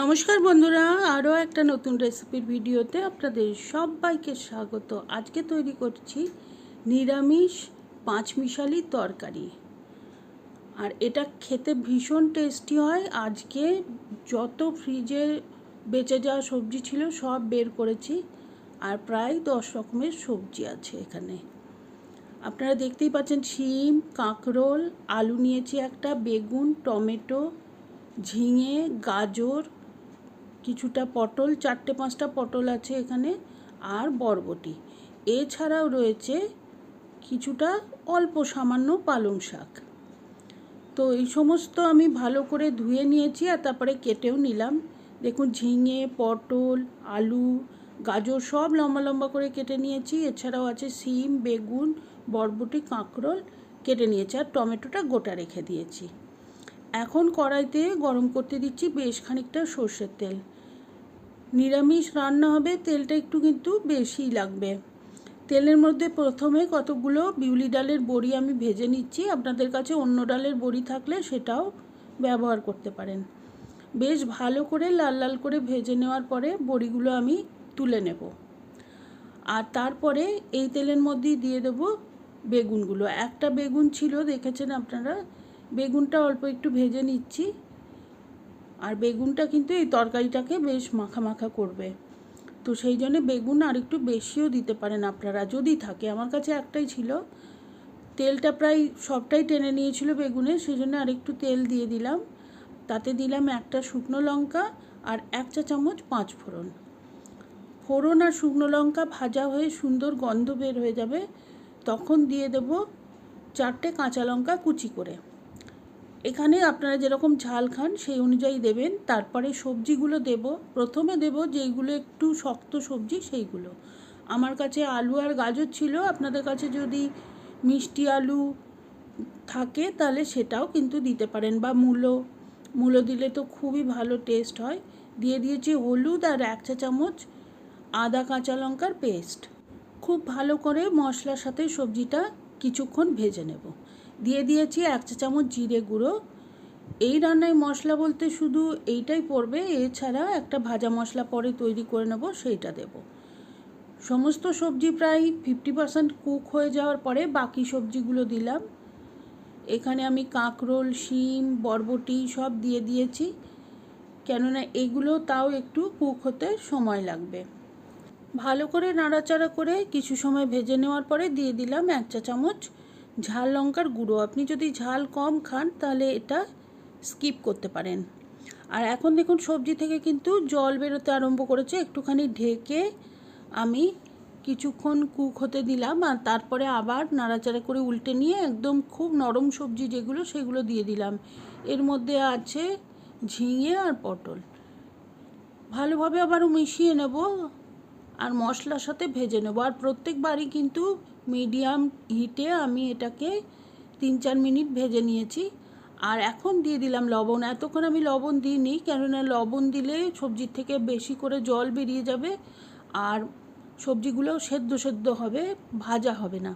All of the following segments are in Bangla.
নমস্কার বন্ধুরা, আরও একটা নতুন রেসিপির ভিডিওতে আপনাদের সবাইকে স্বাগত। আজকে তৈরি করছি নিরামিষ পাঁচমিশালি তরকারি। আর এটা খেতে ভীষণ টেস্টি হয়। আজকে যত ফ্রিজে বেঁচে যাওয়া সবজি ছিল সব বের করেছি। আর প্রায় দশ রকমের সবজি আছে এখানে। আপনারা দেখতেই পাচ্ছেন শিম, কাঁকরোল, আলু নিয়েছি একটা, বেগুন, টমেটো, ঝিঙে, গাজর কিছুটা পটল, চারটে পাঁচটা পটল আছে এখানে আর বরবটি। এছাড়াও রয়েছে কিছুটা অল্প সামান্য পালং শাক। তো এই সমস্ত আমি ভালো করে ধুয়ে নিয়েছি আর তারপরে কেটেও নিলাম। দেখুন, ঝিঙে, পটল, আলু, গাজর সব লম্বা লম্বা করে কেটে নিয়েছি। এছাড়াও আছে সিম, বেগুন, বরবটি, কাঁকরোল কেটে নিয়েছি আর টমেটোটা গোটা রেখে দিয়েছি। এখন কড়াইতে গরম করতে দিচ্ছি বেশ খানিকটা সর্ষের তেল। নিরামিষ রান্না হবে, তেলটা একটু কিন্তু বেশিই লাগবে। তেলের মধ্যে প্রথমে কতগুলো বিউলি ডালের বড়ি আমি ভেজে নিচ্ছি। আপনাদের কাছে অন্য ডালের বড়ি থাকলে সেটাও ব্যবহার করতে পারেন। বেশ ভালো করে লাল লাল করে ভেজে নেওয়ার পরে বড়িগুলো আমি তুলে নেব। আর তারপরে এই তেলের মধ্যেই দিয়ে দেব বেগুনগুলো। একটা বেগুন ছিল, দেখেছেন আপনারা? বেগুনটা অল্প একটু ভেজে নিচ্ছি। আর বেগুনটা কিন্তু এই তরকারিটাকে বেশ মাখা মাখা করবে। তো সেই জন্য বেগুন আর একটু বেশিও দিতে পারেন আপনারা, যদি থাকে। আমার কাছে একটাই ছিল। তেলটা প্রায় সবটাই টেনে নিয়েছিল বেগুনে, সেই জন্য আর একটু তেল দিয়ে দিলাম। তাতে দিলাম একটা শুকনো লঙ্কা আর এক চা চামচ পাঁচ ফোড়ন। ফোড়ন আর শুকনো লঙ্কা ভাজা হয়ে সুন্দর গন্ধ বের হয়ে যাবে, তখন দিয়ে দেব চারটে কাঁচা লঙ্কা কুচি করে। এখানে আপনারা যেরকম ঝাল খান, সেই অনুযায়ী দেবেন। তারপরে সবজিগুলো দেব। প্রথমে দেব যেইগুলো একটু শক্ত সবজি, সেইগুলো। আমার কাছে আলু আর গাজর ছিল। আপনাদের কাছে যদি মিষ্টি আলু থাকে, তাহলে সেটাও কিন্তু দিতে পারেন। বা মূলো। মূলো দিলে তো খুবই ভালো টেস্ট হয়। দিয়ে দিয়েছি হলুদ আর এক চা চামচ আদা কাঁচা লঙ্কার পেস্ট খুব ভালো করে মশলার সাথে সবজিটা কিছুক্ষণ ভেজে নেব। দিয়ে দিয়েছি এক চা চামচ জিরে গুঁড়ো। এই রান্নায় মশলা বলতে শুধু এইটাই পড়বে, এছাড়া একটা ভাজা মশলা পরে তৈরি করে নেব, সেইটা দেব। সমস্ত সবজি প্রায় ফিফটি পার্সেন্ট কুক হয়ে যাওয়ার পরে বাকি সবজিগুলো দিলাম। এখানে আমি কাঁকরোল, শিম, বরবটি সব দিয়ে দিয়েছি। কেননা এগুলো তাও একটু কুক হতে সময় লাগবে। ভালো করে নাড়াচাড়া করে কিছু সময় ভেজে নেওয়ার পরে দিয়ে দিলাম এক চা চামচ ঝাল লঙ্কার গুঁড়ো। আপনি যদি ঝাল কম খান, তাহলে এটা স্কিপ করতে পারেন। আর এখন দেখুন, সবজি থেকে কিন্তু জল বেরোতে আরম্ভ করেছে। একটুখানি ঢেকে আমি কিছুক্ষণ কুক হতে দিলাম আর তারপরে আবার নাড়াচাড়া করে উল্টে নিয়ে একদম খুব নরম সবজি যেগুলো, সেগুলো দিয়ে দিলাম। এর মধ্যে আছে ঝিঙে আর পটল। ভালোভাবে আবারও মিশিয়ে নেব আর মশলার সাথে ভেজে নেব। আর প্রত্যেকবারই কিন্তু মিডিয়াম হিটে আমি এটাকে তিন চার মিনিট ভেজে নিয়েছি। আর এখন দিয়ে দিলাম লবণ। এতক্ষণ আমি লবণ দিইনি, কেননা লবণ দিলে সবজির থেকে বেশি করে জল বেরিয়ে যাবে আর সবজিগুলো সেদ্ধ সেদ্ধ হবে, ভাজা হবে না।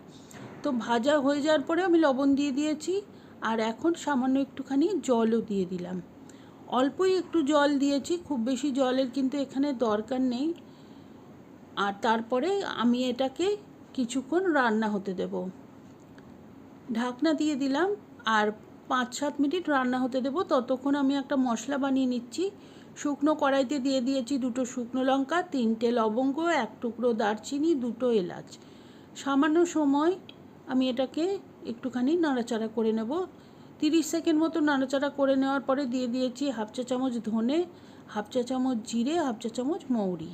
তো ভাজা হয়ে যাওয়ার পরে আমি লবণ দিয়ে দিয়েছি আর এখন সামান্য একটুখানি জলও দিয়ে দিলাম। অল্পই একটু জল দিয়েছি, খুব বেশি জলের কিন্তু এখানে দরকার নেই। আর তারপরে আমি এটাকে কিছুক্ষণ রান্না হতে দেব। ঢাকনা দিয়ে দিলাম আর পাঁচ সাত মিনিট রান্না হতে দেব। ততক্ষণ আমি একটা মশলা বানিয়ে নিচ্ছি। শুকনো কড়াইতে দিয়ে দিয়েছি দুটো শুকনো লঙ্কা, তিনটে লবঙ্গ, এক টুকরো দারচিনি, দুটো এলাচ। সামান্য সময় আমি এটাকে একটুখানি নাড়াচাড়া করে নেব। তিরিশ সেকেন্ড মতো নাড়াচাড়া করে নেওয়ার পরে দিয়ে দিয়েছি হাফ চা চামচ ধনে, হাফ চা চামচ জিরে, হাফ চা চামচ মৌরি।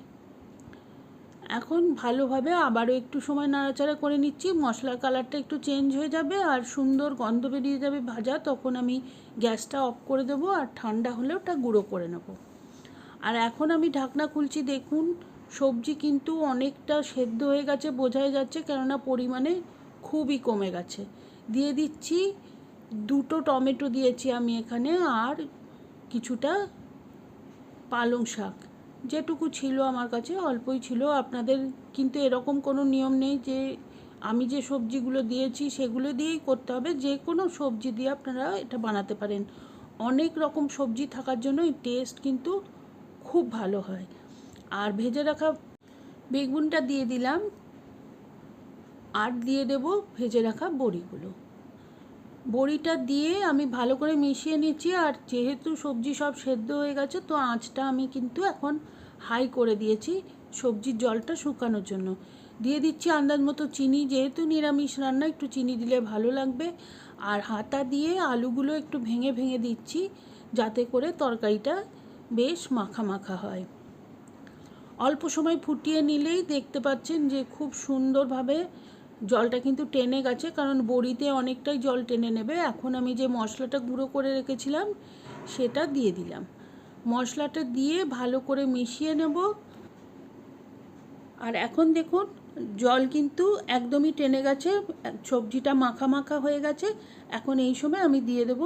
এখন ভালোভাবে আবারও একটু সময় নাড়াচাড়া করে নিচ্ছি। মশলার কালারটা একটু চেঞ্জ হয়ে যাবে আর সুন্দর গন্ধ বেরিয়ে যাবে ভাজা, তখন আমি গ্যাসটা অফ করে দেবো আর ঠান্ডা হলে ওটা গুঁড়ো করে নেব। আর এখন আমি ঢাকনা খুলছি, দেখুন, সবজি কিন্তু অনেকটা সেদ্ধ হয়ে গেছে, বোঝাই যাচ্ছে, কেননা পরিমাণে খুবই কমে গেছে। দিয়ে দিচ্ছি, দুটো টমেটো দিয়েছি আমি এখানে, আর কিছুটা পালং শাক। যেটুকু ছিল আমার কাছে, অল্পই ছিল। আপনাদের কিন্তু এরকম কোনো নিয়ম নেই যে আমি যে সবজিগুলো দিয়েছি সেগুলো দিয়েই করতে হবে। যে কোনো সবজি দিয়ে আপনারা এটা বানাতে পারেন। অনেক রকম সবজি থাকার জন্য এই টেস্ট কিন্তু খুব ভালো হয়। আর ভেজে রাখা বেগুনটা দিয়ে দিলাম। আর দিয়ে দেব ভেজে রাখা বড়িগুলো। বড়িটা দিয়ে আমি ভালো করে মিশিয়ে নিচ্ছি, আর যেহেতু সবজি সব সেদ্ধ হয়ে গেছে, তো আঁচটা আমি কিন্তু এখন হাই করে দিয়েছি সবজির জলটা শুকানোর জন্য। দিয়ে দিচ্ছি আন্দাজ মতো চিনি, যেহেতু নিরামিষ রান্না, একটু চিনি দিলে ভালো লাগবে। আর হাতা দিয়ে আলুগুলো একটু ভেঙে ভেঙে দিচ্ছি, যাতে করে তরকারিটা বেশ মাখা মাখা হয়। অল্প সময় ফুটিয়ে নিলেই দেখতে পাচ্ছেন যে খুব সুন্দরভাবে জলটা কিন্তু টেনে গেছে, কারণ বড়িতে অনেকটাই জল টেনে নেবে। এখন আমি যে মশলাটা গুঁড়ো করে রেখেছিলাম, সেটা দিয়ে দিলাম। মশলাটা দিয়ে ভালো করে মিশিয়ে নেব। আর এখন দেখুন, জল কিন্তু একদমই টেনে গেছে, সবজিটা মাখা মাখা হয়ে গেছে। এখন এই সময় আমি দিয়ে দেব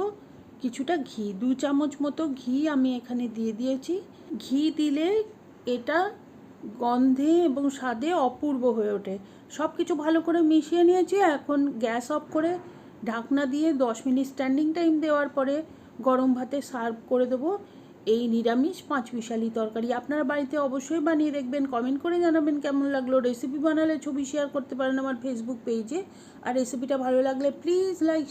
কিছুটা ঘি। দু চামচ মতো ঘি আমি এখানে দিয়ে দিয়েছি। ঘি দিলে এটা গন্ধে এবং স্বাদে অপূর্ব হয়ে ওঠে। সব কিছু ভালো করে মিশিয়ে নিয়েছি, এখন গ্যাস অফ করে ঢাকনা দিয়ে দশ মিনিট স্ট্যান্ডিং টাইম দেওয়ার পরে গরম ভাতে সার্ভ করে দেবো এই নিরামিষ পাঁচ মিশালি তরকারি। আপনারা বাড়িতে অবশ্যই বানিয়ে দেখবেন, কমেন্ট করে জানাবেন কেমন লাগল। রেসিপি বানালে ছবি শেয়ার করতে পারেন আমার ফেসবুক পেজে আর রেসিপিটা ভালো লাগলে প্লিজ লাইক